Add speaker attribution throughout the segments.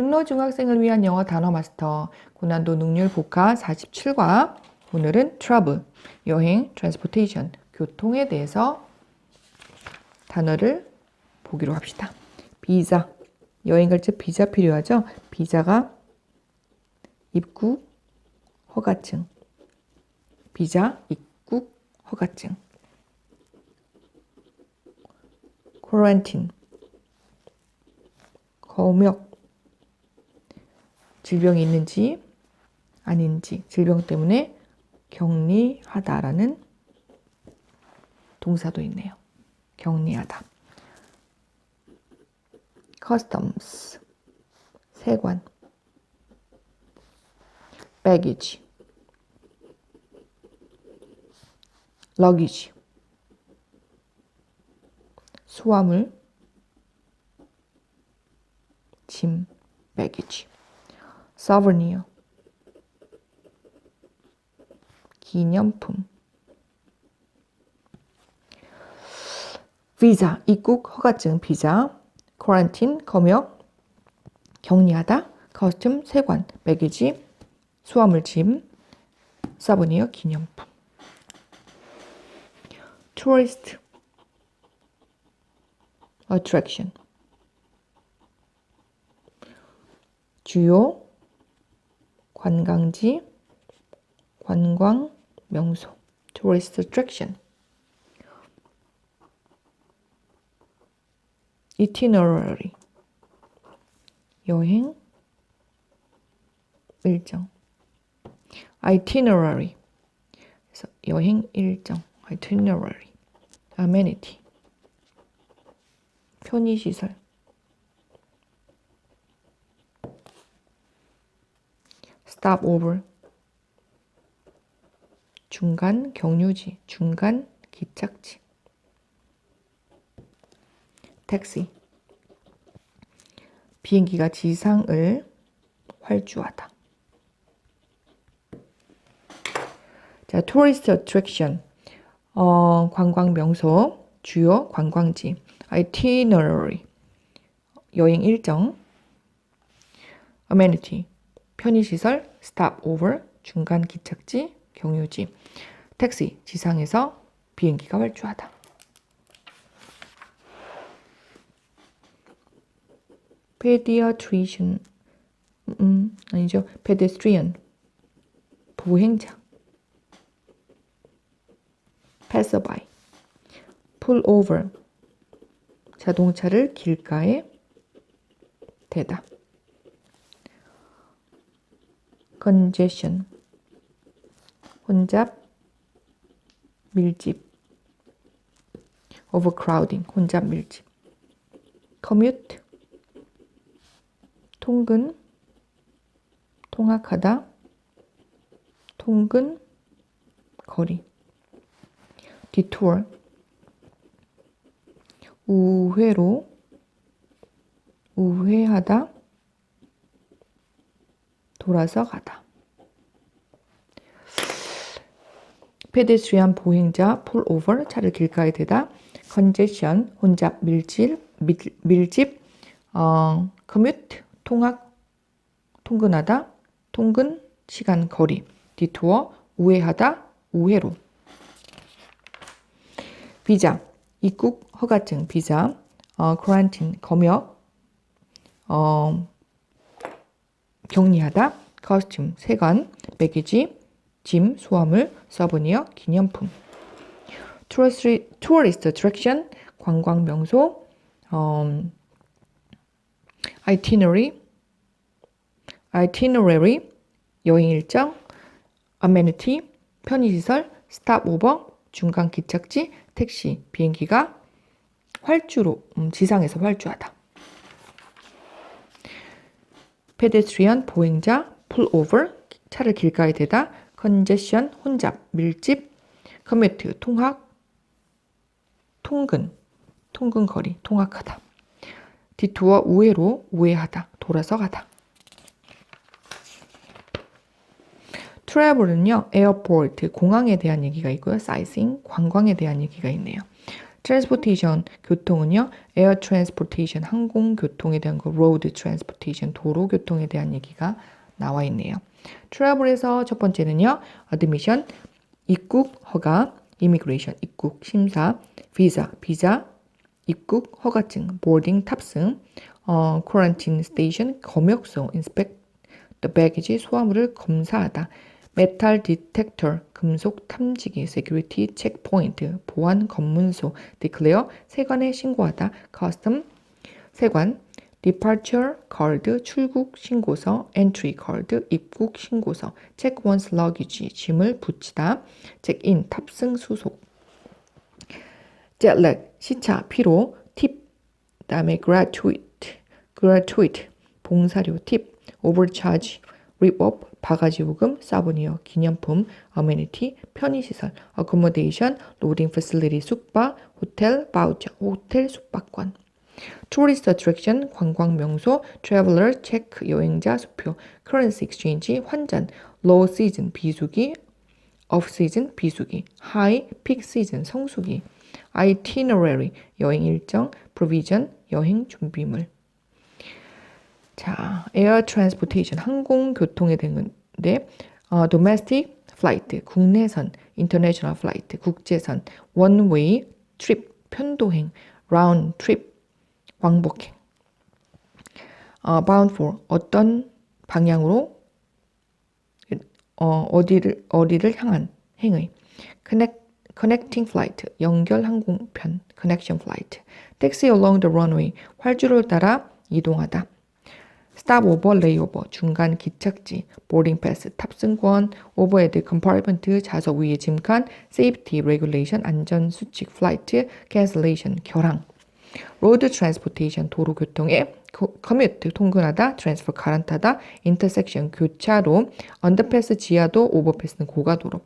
Speaker 1: 중로 중학생을 위한 영어 단어 마스터 고난도 능률 복화 47과 오늘은 travel 여행 transportation 교통에 대해서 단어를 보기로 합시다. 비자 여행 갈 때 비자 필요하죠? 비자가 입국 허가증 비자 입국 허가증 quarantine 검역 질병이 있는지 아닌지 질병 때문에 격리하다라는 동사도 있네요. 격리하다. customs. 세관 baggage. luggage. 수화물. 짐. baggage souvenir 기념품. 비자 입국 허가증 비자 quarantine 검역 격리하다 커스텀 세관 매개지 수화물 짐 사보니어 기념품. tourist attraction. 주요 관광지 관광 명소 tourist attraction itinerary 여행 일정 itinerary 그래서 여행 일정 itinerary amenity 편의시설 stop over 중간 경유지 중간 기착지 택시 비행기가 지상을 활주하다. 자, tourist attraction 어, 관광 명소, 주요 관광지, itinerary 여행 일정, amenity 편의시설, over 중간 기착지, 경유지, 택시 지상에서 비행기가 활주하다. pediatrician 음, 아니죠. pedestrian 보행자 pull over 자동차를 길가에 대다 congestion 혼잡 밀집 overcrowding 혼잡 밀집 commute 통근, 통학하다, 통근, 거리. detour, 우회로, 우회하다, 돌아서 가다. 페데스트리안 보행자, over, 차를 길가에 대다, congestion, 혼잡, 밀집, 밀, 밀집, 어, commute, 통학, 통근하다, 통근, 시간, 거리, 디투어, 우회하다, 우회로. 비자, 입국 허가증, 비자, 어, quarantine, 검역, 어, 격리하다, 커스튬, 세관, 매기지, 짐, 수화물, 서브니어, 기념품. tourist, tourist attraction, 관광 명소, 어, itinerary, itinerary, 여행 일정, amenity, 편의시설, stopover, 중간 기착지, 택시, 비행기가 활주로, 음, 지상에서 활주하다. Pedestrian, 보행자, pullover, 차를 길가에 대다, congestion, 혼잡, 밀집, commute, 통학, 통근, 통근 거리, 통학하다. 디투어, 우회로, 우회하다, 돌아서 가다. 트래블은요, 에어포트, 공항에 대한 얘기가 있고요. 사이싱, 관광에 대한 얘기가 있네요. Transportation 교통은요. air transportation 항공 교통에 대한 거, road transportation 도로 교통에 대한 얘기가 나와 있네요. travel에서 첫 번째는요. admission 입국 허가, immigration 입국 심사, visa 비자 입국 허가증, boarding 탑승, 어, quarantine station 검역소, inspect the baggage 소화물을 검사하다, metal detector 금속 탐지기, security checkpoint 보안 검문소, declare 세관에 신고하다, custom 세관, departure card 출국 신고서, entry card 입국 신고서, check one's luggage 짐을 붙이다, check in 탑승 수속, jetlag 시차 피로 팁 그다음에 gratuite gratuite 봉사료 팁 overcharge rip-off 바가지 요금 사보니어 기념품 amenity 편의시설 accommodation loading facility 숙박 호텔 바우처 호텔 숙박권 tourist attraction 관광 명소 traveler 체크 여행자 수표 currency exchange 환전 low season 비수기 off season 비수기 high peak season 성수기 itinerary 여행 일정, provision 여행 준비물. 자, air transportation 항공 교통에 되는데 어, domestic flight 국내선, international flight 국제선, one way trip 편도행, round trip 왕복행. 어, bound for 어떤 방향으로 어, 어디를 어디를 향한 행의. connect connecting flight 연결 항공편 connection flight taxi along the runway 활주로를 따라 이동하다 stop over layover 중간 기착지 boarding pass 탑승권 overhead compartment 좌석 위에 짐칸 safety regulation 안전 수칙 flight cancellation 결항 road transportation 도로 교통에 commute 통근하다 transfer 갈아타다 intersection 교차로 underpass 지하도 overpass는 고가도로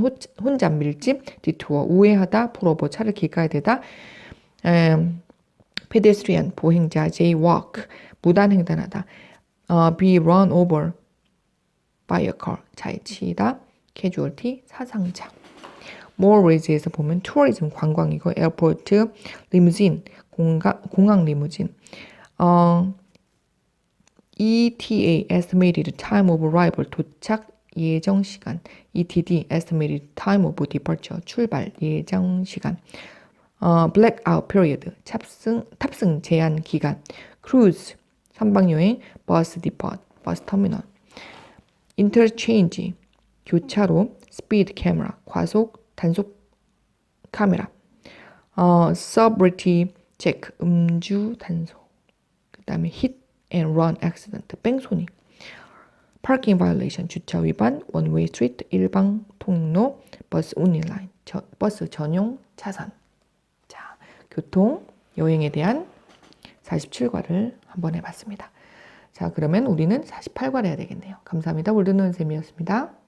Speaker 1: 호- 혼잡 밀집 detour 우회하다 풀오버 차를 길가에 대다 음, pedestrian 보행자 jaywalk 무단 횡단하다 어, be run over by a car 차에 치이다 casualty 사상자 모어리즈에서 보면 tourism 관광이고 에어포트 리무진 공가, 공항 리무진 어, ETA estimated time of arrival 도착 예정 시간 ETD estimated time of departure 출발 예정 시간 어, blackout period 탑승 탑승 제한 기간 cruise 선박 여행 bus depot 버스 터미널 interchange 교차로 speed camera 과속 단속 카메라 어, sobriety check 음주 단속 그 다음에 hit and run accident 뺑소니 parking violation 주차 위반 one way street 일방 통로 버스 운행 라인 저, 버스 전용 차선 자 교통 여행에 대한 47과를 한번 해봤습니다. 자 그러면 우리는 48과를 해야 되겠네요. 감사합니다. 월드노은 쌤이었습니다